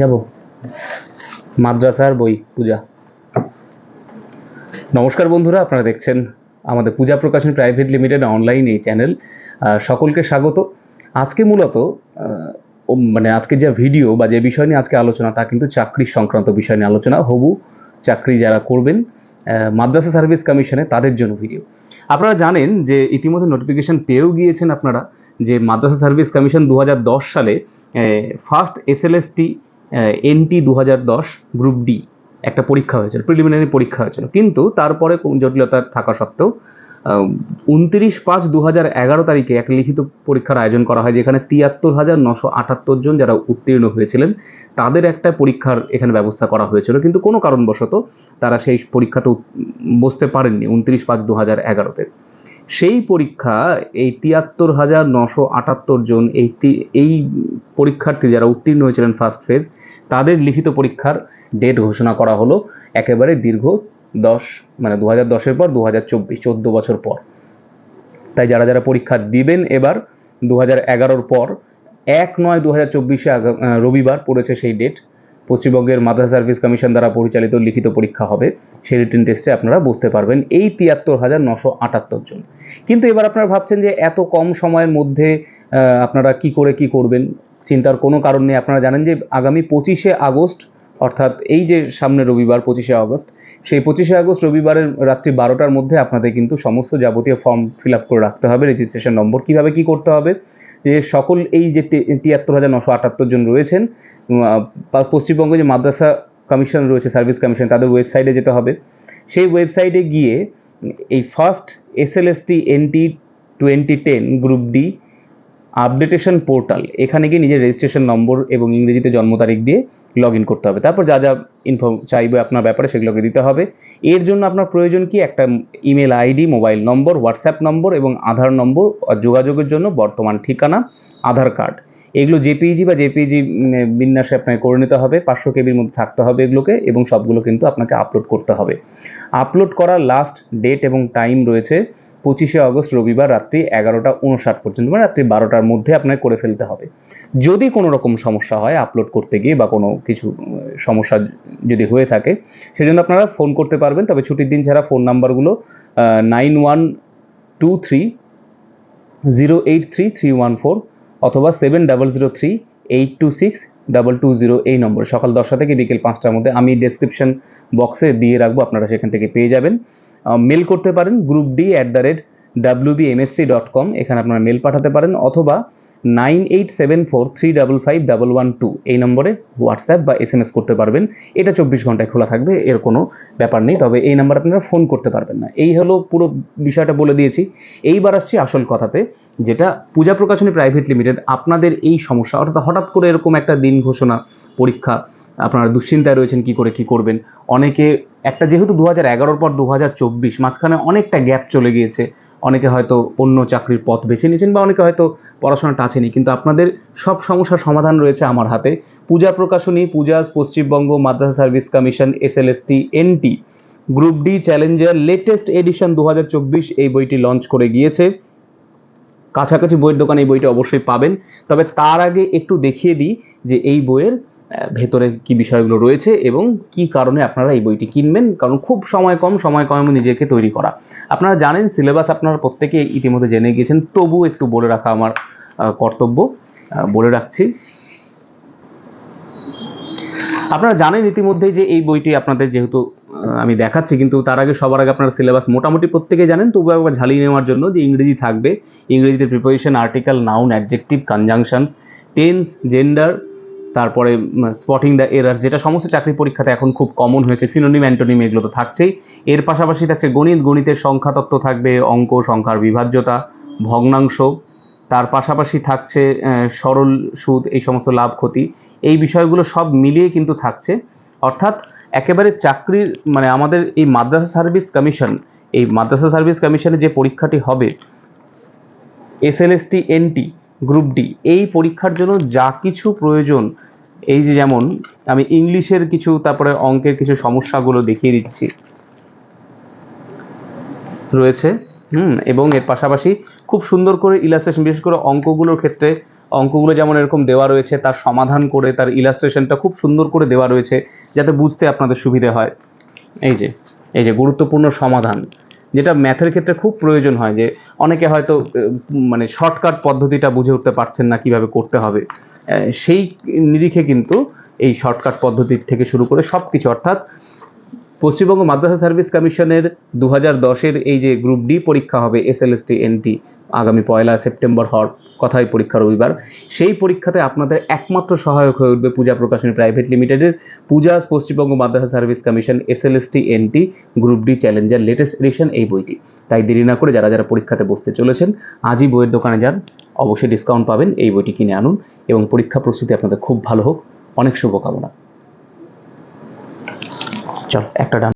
যাব। মাদ্রাসার বই, পূজা। নমস্কার বন্ধুরা, আপনারা দেখছেন আমাদের Puja Prakashan private limited online এই চ্যানেল। সকলকে স্বাগত। আজকে মূলত মানে আজকে যে ভিডিও বা যে বিষয় নিয়ে আজকে আলোচনা, তা কিন্তু চাকরি সংক্রান্ত বিষয় নিয়ে আলোচনা। হবু, চাকরি যারা করবেন মাদ্রাসা সার্ভিস কমিশনে তাদের জন্য ভিডিও। আপনারা জানেন যে ইতিমধ্যে নোটিফিকেশন পেয়েও গিয়েছেন আপনারা যে মাদ্রাসা সার্ভিস কমিশন দু হাজার দশ সালে ফার্স্ট এসএলএসটি এনটি দু হাজার দশ গ্রুপ ডি একটা পরীক্ষা হয়েছিল প্রিলিমিনারি পরীক্ষা হয়েছিল। কিন্তু তারপরে জটিলতা থাকা সত্ত্বেও উনত্রিশ পাঁচ দু হাজার এগারো তারিখে এক লিখিত পরীক্ষার আয়োজন করা হয়, যেখানে তিয়াত্তর হাজার নশো আটাত্তর জন যারা উত্তীর্ণ হয়েছিলেন, তাদের একটা পরীক্ষার এখানে ব্যবস্থা করা হয়েছিল। কিন্তু কোনো কারণবশত তারা সেই পরীক্ষাতে বসতে পারেননি উনত্রিশ পাঁচ দু হাজার এগারোতে। সেই পরীক্ষা, এই তিয়াত্তর হাজার নশো আটাত্তর জন, এই এই পরীক্ষার্থী যারা উত্তীর্ণ হয়েছিলেন ফার্স্ট ফেজ তাদের লিখিত পরীক্ষার ডেট ঘোষণা করা হলো একেবারে দীর্ঘ দশ মানে দু হাজার দশের পর দু হাজার চব্বিশ, চোদ্দ বছর পর। তাই যারা যারা পরীক্ষা দিবেন এবার দু হাজার এগারোর পর, এক নয় দু হাজার চব্বিশে রবিবার পড়েছে সেই ডেট পশ্চিমবঙ্গের মাদ্রাসা সার্ভিস কমিশন দ্বারা পরিচালিত লিখিত পরীক্ষা হবে। সেই রিটিন টেস্টে আপনারা বুঝতে পারবেন এই তিয়াত্তর হাজার নশো আটাত্তর জন। কিন্তু এবার আপনারা ভাবছেন যে এত কম সময়ের মধ্যে আপনারা কি করে কি করবেন? চিন্তার কোনো কারণ নেই। আপনারা জানেন যে আগামী পঁচিশে আগস্ট, অর্থাৎ এই যে সামনে রবিবার পঁচিশে আগস্ট, সেই পঁচিশে আগস্ট রবিবারের রাত্রি বারোটার মধ্যে আপনাদের কিন্তু সমস্ত যাবতীয় ফর্ম ফিল আপ করে রাখতে হবে। রেজিস্ট্রেশন নম্বর কীভাবে কি করতে হবে? যে সকল এই যে তিয়াত্তর হাজার নশো আটাত্তর জন রয়েছেন পশ্চিমবঙ্গে যে মাদ্রাসা কমিশন রয়েছে সার্ভিস কমিশন তাদের ওয়েবসাইটে যেতে হবে। সেই ওয়েবসাইটে গিয়ে এই first SLST NT twenty ten group D updation portal, এখানে গিয়ে নিজের রেজিস্ট্রেশন নম্বর এবং ইংরেজিতে জন্ম তারিখ দিয়ে লগ ইন করতে হবে। তারপর যা যা ইনফো চাইবে আপনার ব্যাপারে সেগুলোকে দিতে হবে। এর জন্য আপনার প্রয়োজন কি? একটা email ID mobile number WhatsApp number এবং আধার নম্বর যোগাযোগের জন্য বর্তমান ঠিকানা, আধার কার্ড এগুলো জেপিজি বা জেপিজি বিন্যাসে আপনাকে করে নিতে হবে। পাঁচশো কেবির মধ্যে থাকতে হবে এগুলোকে এবং সবগুলো কিন্তু আপনাকে আপলোড করতে হবে। আপলোড করার লাস্ট ডেট এবং টাইম রয়েছে পঁচিশে আগস্ট রবিবার রাত্রি এগারোটা উনষাট পর্যন্ত মানে রাত্রি বারোটার মধ্যে আপনাকে করে ফেলতে হবে। যদি কোনো রকম সমস্যা হয় আপলোড করতে গিয়ে বা কোনো কিছু সমস্যা যদি হয়ে থাকে, সেজন্য আপনারা ফোন করতে পারবেন। তবে ছুটির দিন ছাড়া ফোন নাম্বারগুলো nine one two three zero eight three three one four অথবা seven double zero three eight two six double two zero এই নম্বর। সকাল দশটা থেকে বিকেল পাঁচটার মধ্যে আমি ডেসক্রিপশন বক্সে দিয়ে রাখব, আপনারা সেখান থেকে পেয়ে যাবেন। মেল করতে পারেন group D at the rate W dot com এখানে আপনারা মেল পাঠাতে পারেন, অথবা nine eight seven four three double five double one two এই নম্বরে হোয়াটসঅ্যাপ বা এস এম এস করতে পারবেন। এটা চব্বিশ ঘন্টায় খোলা থাকবে, এর কোনো ব্যাপার নেই, তবে এই নাম্বার আপনারা ফোন করতে পারবেন না। এই হলো পুরো বিষয়টা বলে দিয়েছি। এইবার আসছি আসল কথাতে, যেটা পূজা প্রকাশনী প্রাইভেট লিমিটেড, আপনাদের এই সমস্যা, অর্থাৎ হঠাৎ করে এরকম একটা দিন ঘোষণা, পরীক্ষা আপনারা দুশ্চিন্তায় রয়েছেন কি করে কি করবেন। অনেকে, একটা যেহেতু দু হাজার এগারোর পর দু হাজার চব্বিশ, মাঝখানে অনেকটা গ্যাপ চলে গিয়েছে। অনেকে হয়তো অন্য চাকরির পথ বেছে নিয়েছেন বা অনেকে হয়তো পড়াশোনাটা আছেনি কিন্তু আপনাদের সব সমস্যার সমাধান রয়েছে আমার হাতে। Puja Prakashani, Pujas, Paschimbanga Madrasah service commission, SLST, NT. Group D challenger, latest edition দু হাজার চব্বিশ এই বইটি লঞ্চ করে গিয়েছে। কাছাকাছি বইয়ের দোকানে এই বইটি অবশ্যই পাবেন। তবে তার আগে একটু দেখিয়ে দিই যে এই বইয়ের ভেতরে কি বিষয়গুলো রয়েছে এবং কি কারণে আপনারা এই বইটি কিনবেন? কারণ খুব সময় কম সময় কম নিজেকে তৈরি করা। আপনারা জানেন সিলেবাস আপনারা প্রত্যেকে ইতিমধ্যে জেনে গিয়েছেন তবু একটু বলে রাখা আমার কর্তব্য। বলে রাখছি। আপনারা জানেন ইতিমধ্যেই যে এই বইটি আপনাদের যেহেতু আমি দেখাচ্ছি, কিন্তু তার আগে সবার আগে আপনারা সিলেবাস মোটামুটি প্রত্যেকে জানেন, তবু একবার ঝালিয়ে নেওয়ার জন্য যে ইংরেজি থাকবে। ইংরেজিতে preposition article noun adjective conjunctions tense gender তারপরে স্পটিং দ্য এরার যেটা সমস্ত চাকরি পরীক্ষাতে এখন খুব কমন হয়েছে সিনোনিম অ্যান্টোনিম এগুলো তো থাকছেই। এর পাশাপাশি থাকছে গণিত, গণিতের সংখ্যা তত্ত্ব থাকবে, অঙ্ক, সংখ্যার বিভাজ্যতা, ভগ্নাংশ। তার পাশাপাশি থাকছে সরল সুদ, এই সমস্ত লাভ, ক্ষতি। এই বিষয়গুলো সব মিলিয়ে কিন্তু থাকছে। অর্থাৎ একেবারে চাকরির মানে আমাদের এই মাদ্রাসা সার্ভিস কমিশন, এই মাদ্রাসা সার্ভিস কমিশনে যে পরীক্ষাটি হবে এসএলএসটি এনটি গ্রুপ ডি, এই পরীক্ষার জন্য যা কিছু প্রয়োজন এই যে যেমন, আমি ইংলিশের কিছু, তারপরে অঙ্কের কিছু সমস্যাগুলো দেখিয়ে দিচ্ছি। রয়েছে, হুম, এবং এর পাশাপাশি খুব সুন্দর করে ইলাস্ট্রেশন বিশেষ করে অঙ্কগুলোর ক্ষেত্রে, অঙ্কগুলো যেমন এরকম দেওয়া রয়েছে, তার সমাধান করে, তার ইলাস্ট্রেশনটা খুব সুন্দর করে দেওয়া রয়েছে, যাতে বুঝতে আপনাদের সুবিধে হয়। এই যে এই যে গুরুত্বপূর্ণ সমাধান। যেটা ম্যাথের ক্ষেত্রে খুব প্রয়োজন হয় যে অনেকে হয়তো মানে শর্টকাট পদ্ধতিটা বুঝে উঠতে পারছেন না কীভাবে করতে হবে। সেই নিরিখে কিন্তু এই শর্টকাট পদ্ধতির থেকে শুরু করে সব কিছু অর্থাৎ পশ্চিমবঙ্গ মাদ্রাসা সার্ভিস কমিশনের দু হাজার দশের এই যে গ্রুপ ডি পরীক্ষা হবে এসএলএসটি এনটি আগামী পয়লা সেপ্টেম্বর হওয়ার কথাই পরীক্ষা রবিবার। সেই পরীক্ষাতে আপনাদের একমাত্র সহায়ক হয়ে উঠবে পূজা প্রকাশনী প্রাইভেট লিমিটেডের। Puja Paschimbanga Madrasah service commission SLST NT group D challenger latest edition এই বইটি। তাই দেরি না করে যারা যারা পরীক্ষাতে বসতে চলেছেন, আজই বইয়ের দোকানে যান, অবশ্যই ডিসকাউন্ট পাবেন, এই বইটি কিনে আনুন এবং পরীক্ষা প্রস্তুতি আপনাদের খুব ভালো হোক। অনেক শুভকামনা। চল একটা ডান।